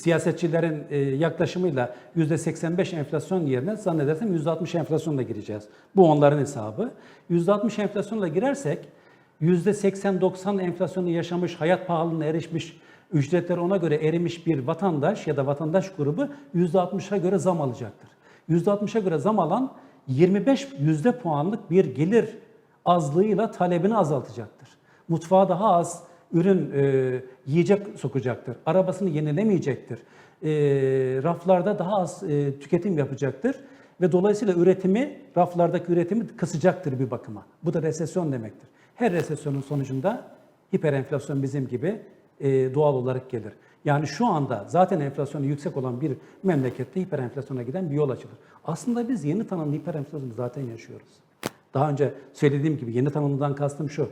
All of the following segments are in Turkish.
siyasetçilerin e, yaklaşımıyla %85 enflasyon yerine zannedersem %60 enflasyonla gireceğiz. Bu onların hesabı. %60 enflasyonla girersek %80-90 enflasyonu yaşamış, hayat pahalılığına erişmiş, ücretler ona göre erimiş bir vatandaş ya da vatandaş grubu %60'a göre zam alacaktır. %60'a göre zam alan 25 yüzde puanlık bir gelir azlığıyla talebini azaltacaktır. Mutfağa daha az ürün e, yiyecek sokacaktır. Arabasını yenilemeyecektir. E, raflarda daha az e, tüketim yapacaktır. Ve dolayısıyla üretimi, raflardaki üretimi kısacaktır bir bakıma. Bu da resesyon demektir. Her resesyonun sonucunda hiperenflasyon bizim gibi e, doğal olarak gelir. Yani şu anda zaten enflasyonu yüksek olan bir memlekette hiperenflasyona giden bir yol açılır. Aslında biz yeni tanımlı hiperenflasyonu zaten yaşıyoruz. Daha önce söylediğim gibi yeni tanımdan kastım şu.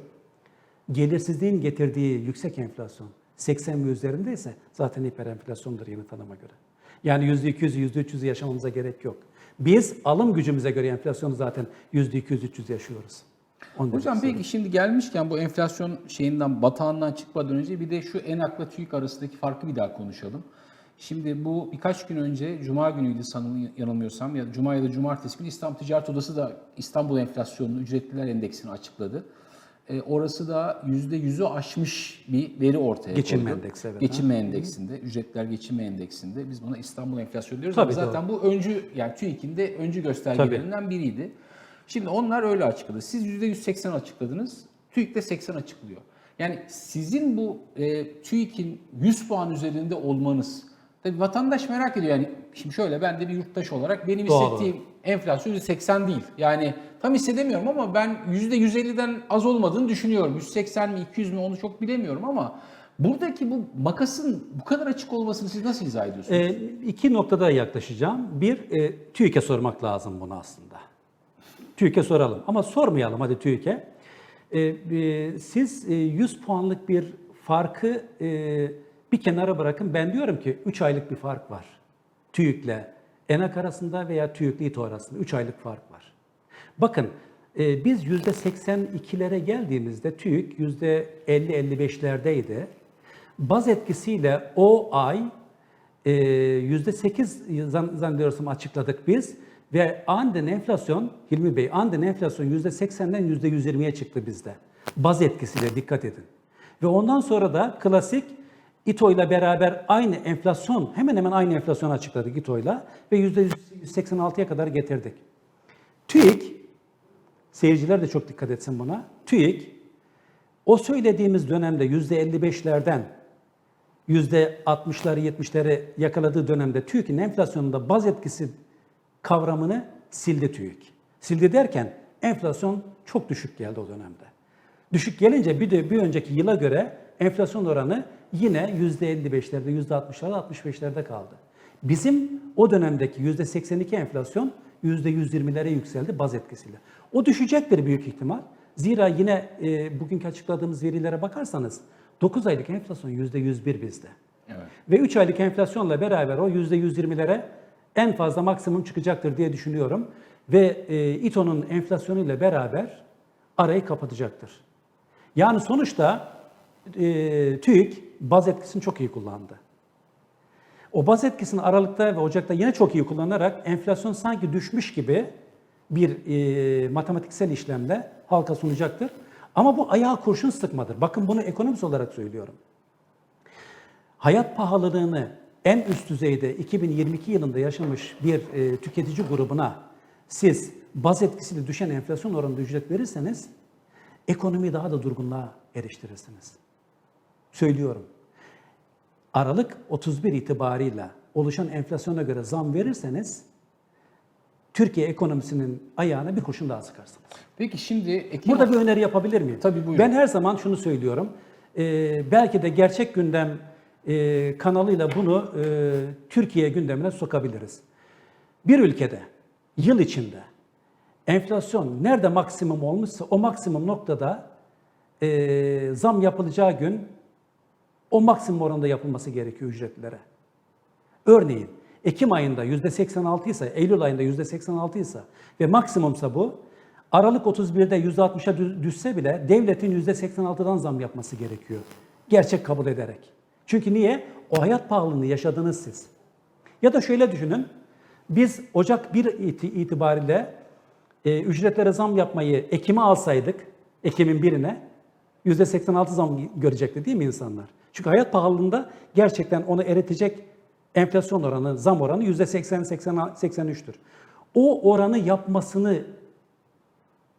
Gelirsizliğin getirdiği yüksek enflasyon 80 ve üzerindeyse zaten hiperenflasyondur yeni tanıma göre. Yani %200'ü, %300'ü yaşamamıza gerek yok. Biz alım gücümüze göre enflasyonu zaten %200-300 yaşıyoruz. Onu Hocam peki şimdi gelmişken bu enflasyon şeyinden batağından çıkmadan önce bir de şu ENAK'la TÜİK arasındaki farkı bir daha konuşalım. Şimdi bu birkaç gün önce Cuma günüydü sanırım yanılmıyorsam ya Cuma ya da Cumartesi günü İstanbul Ticaret Odası da İstanbul enflasyonunu ücretliler endeksini açıkladı. E, orası da %100'ü aşmış bir veri ortaya Geçinme koydu. endeksi, evet. Geçinme endeksinde, ücretler geçinme endeksinde. Biz buna İstanbul enflasyonu diyoruz Tabii, ama zaten bu öncü yani TÜİK'in de öncü göstergelerinden biriydi. Şimdi onlar öyle açıkladı. Siz %180 açıkladınız. TÜİK de 80 açıklıyor. Yani sizin bu e, TÜİK'in 100 puan üzerinde olmanız tabii vatandaş merak ediyor yani şimdi şöyle ben de bir yurttaş olarak benim Doğal hissettiğim enflasyon %80 değil. Yani tam hissedemiyorum ama ben %150'den az olmadığını düşünüyorum. 180 mi 200 mi onu çok bilemiyorum ama buradaki bu makasın bu kadar açık olmasını siz nasıl izah ediyorsunuz? E, iki noktada yaklaşacağım. Bir, e, TÜİK'e sormak lazım bunu aslında. TÜİK'e soralım ama sormayalım hadi TÜİK'e. E, e, siz e, 100 puanlık bir farkı e, bir kenara bırakın. Ben diyorum ki 3 aylık bir fark var. TÜİK'le ENAK arasında veya TÜİK'le İTO arasında 3 aylık fark var. Bakın e, biz %82'lere geldiğimizde TÜİK %50-55'lerdeydi. Baz etkisiyle o ay e, %8 zan- zannediyorsam açıkladık biz ve aniden enflasyon, Hilmi Bey, aniden enflasyon %80'den %120'ye çıktı bizde. Baz etkisiyle dikkat edin. Ve ondan sonra da klasik İTO ile beraber aynı enflasyon, hemen hemen aynı enflasyon açıkladık İTO ile ve %186'ya kadar getirdik. TÜİK, seyirciler de çok dikkat etsin buna. TÜİK, o söylediğimiz dönemde %55'lerden %60'ları 70'leri yakaladığı dönemde TÜİK'in enflasyonunda baz etkisi kavramını sildi TÜİK. Sildi derken enflasyon çok düşük geldi o dönemde. Düşük gelince bir de bir önceki yıla göre enflasyon oranı yine %55'lerde, %60'larda, 65'lerde kaldı. Bizim o dönemdeki %82 enflasyon %120'lere yükseldi baz etkisiyle. O düşecektir büyük ihtimal. Zira yine e, bugünkü açıkladığımız verilere bakarsanız 9 aylık enflasyon %101 bizde. Evet. Ve 3 aylık enflasyonla beraber o %120'lere en fazla maksimum çıkacaktır diye düşünüyorum. Ve e, İTO'nun enflasyonuyla beraber arayı kapatacaktır. Yani sonuçta e, TÜİK baz etkisini çok iyi kullandı. O baz etkisini Aralık'ta ve Ocak'ta yine çok iyi kullanarak enflasyon sanki düşmüş gibi bir e, matematiksel işlemle halka sunacaktır. Ama bu ayağa kurşun sıkmadır. Bakın bunu ekonomist olarak söylüyorum. Hayat pahalılığını en üst düzeyde 2022 yılında yaşamış bir e, tüketici grubuna siz baz etkisiyle düşen enflasyon oranında ücret verirseniz ekonomiyi daha da durgunluğa eriştirirsiniz. Söylüyorum. Aralık 31 itibarıyla oluşan enflasyona göre zam verirseniz Türkiye ekonomisinin ayağına bir kurşun daha sıkarsınız. Peki şimdi Ekim Burada bir öneri yapabilir miyim? Tabii, buyurun. Ben her zaman şunu söylüyorum. Ee, belki de gerçek gündem e, kanalıyla bunu e, Türkiye gündemine sokabiliriz. Bir ülkede yıl içinde enflasyon nerede maksimum olmuşsa o maksimum noktada e, zam yapılacağı gün o maksimum oranda yapılması gerekiyor ücretlilere. Örneğin Ekim ayında %86 ise, Eylül ayında %86 ise ve maksimumsa bu, Aralık 31'de %60'a dü- düşse bile devletin %86'dan zam yapması gerekiyor. Gerçek kabul ederek. Çünkü niye? o hayat pahalılığını yaşadınız siz. Ya da şöyle düşünün. Biz Ocak 1 iti- itibariyle e, ücretlere zam yapmayı Ekim'e alsaydık, Ekim'in birine %86 zam görecekti değil mi insanlar? Çünkü hayat pahalılığında gerçekten onu eritecek enflasyon oranı, zam oranı %80-83'tür. O oranı yapmasını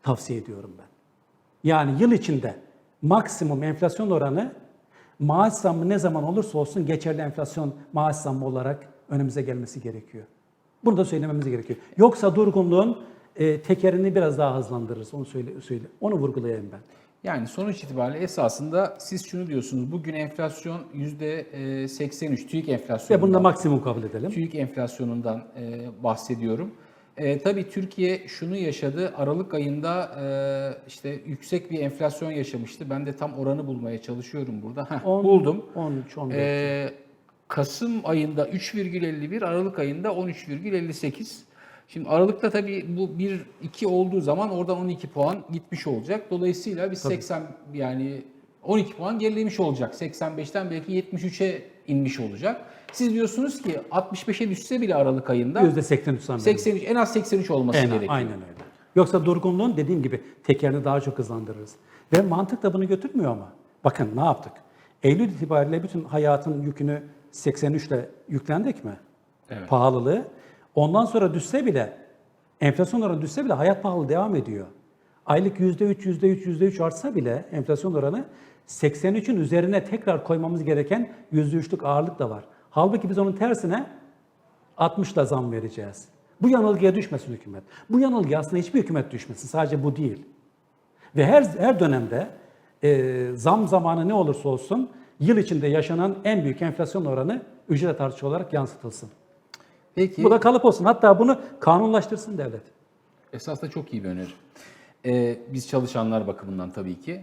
tavsiye ediyorum ben. Yani yıl içinde maksimum enflasyon oranı maaş zammı ne zaman olursa olsun geçerli enflasyon maaş zammı olarak önümüze gelmesi gerekiyor. Bunu da söylememiz gerekiyor. Yoksa durgunluğun e, tekerini biraz daha hızlandırırız. Onu söyle, söyle. Onu vurgulayayım ben. Yani sonuç itibariyle esasında siz şunu diyorsunuz. Bugün enflasyon %83 TÜİK Ve enflasyonundan. bunu da maksimum kabul edelim. TÜİK enflasyonundan e, bahsediyorum. E, tabii Türkiye şunu yaşadı. Aralık ayında e, işte yüksek bir enflasyon yaşamıştı. Ben de tam oranı bulmaya çalışıyorum burada. Heh, On- buldum. 13, 14. E, Kasım ayında 3,51, Aralık ayında 13,58. Şimdi Aralık'ta tabii bu 1-2 olduğu zaman oradan 12 puan gitmiş olacak. Dolayısıyla biz 80 yani 12 puan gerilemiş olacak. 85'ten belki 73'e inmiş olacak. Siz diyorsunuz ki 65'e düşse bile Aralık ayında %83 zam. 83 en az 83 olması Aynen, gerekiyor. aynen öyle. Yoksa durgunluğun dediğim gibi tekerini daha çok hızlandırırız. Ve mantık da bunu götürmüyor ama. Bakın ne yaptık? Eylül itibariyle bütün hayatın yükünü 83 ile yüklendik mi? Evet. Pahalılığı. Ondan sonra düşse bile, enflasyon oranı düşse bile hayat pahalı devam ediyor. Aylık %3, %3, %3 artsa bile enflasyon oranı 83'ün üzerine tekrar koymamız gereken %3'lük ağırlık da var. Halbuki biz onun tersine 60'la zam vereceğiz. Bu yanılgıya düşmesin hükümet. Bu yanılgıya aslında hiçbir hükümet düşmesin. Sadece bu değil. Ve her her dönemde e, zam zamanı ne olursa olsun yıl içinde yaşanan en büyük enflasyon oranı ücret artışı olarak yansıtılsın. Peki Bu da kalıp olsun. Hatta bunu kanunlaştırsın devlet. esas da çok iyi bir öneri. E, biz çalışanlar bakımından tabii ki.